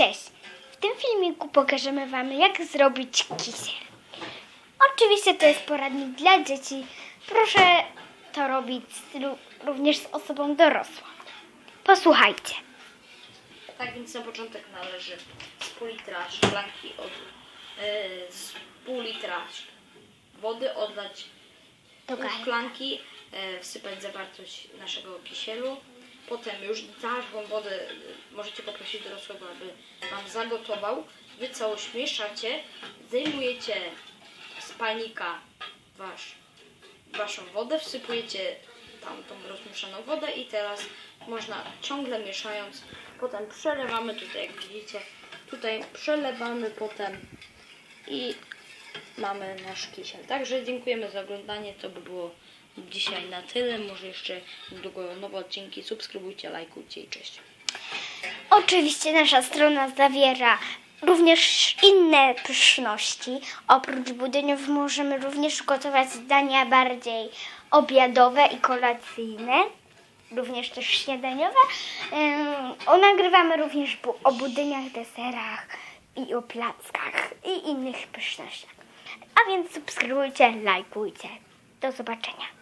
Cześć! W tym filmiku pokażemy Wam, jak zrobić kisiel. Oczywiście to jest poradnik dla dzieci. Proszę to robić również z osobą dorosłą. Posłuchajcie. Tak więc na początek należy z pół litra szklanki od e, z pół litra wody oddać Do szklanki, e, wsypać zawartość naszego kisielu. Potem już taką wodę e, możecie poprosić dorosłego, aby Wam zagotował. Wy całość mieszacie, zdejmujecie z palnika wasz, Waszą wodę, wsypujecie tam tą rozmieszaną wodę i teraz można ciągle mieszając, potem przelewamy tutaj jak widzicie, tutaj przelewamy potem i mamy nasz kisiel. Także dziękujemy za oglądanie, to by było dzisiaj na tyle, może jeszcze niedługo nowe odcinki, subskrybujcie, lajkujcie i cześć. Oczywiście nasza strona zawiera również inne pyszności. Oprócz budyniów możemy również gotować dania bardziej obiadowe i kolacyjne. Również też śniadaniowe. O, nagrywamy również o budyniach, deserach i o plackach i innych pysznościach. A więc subskrybujcie, lajkujcie. Do zobaczenia.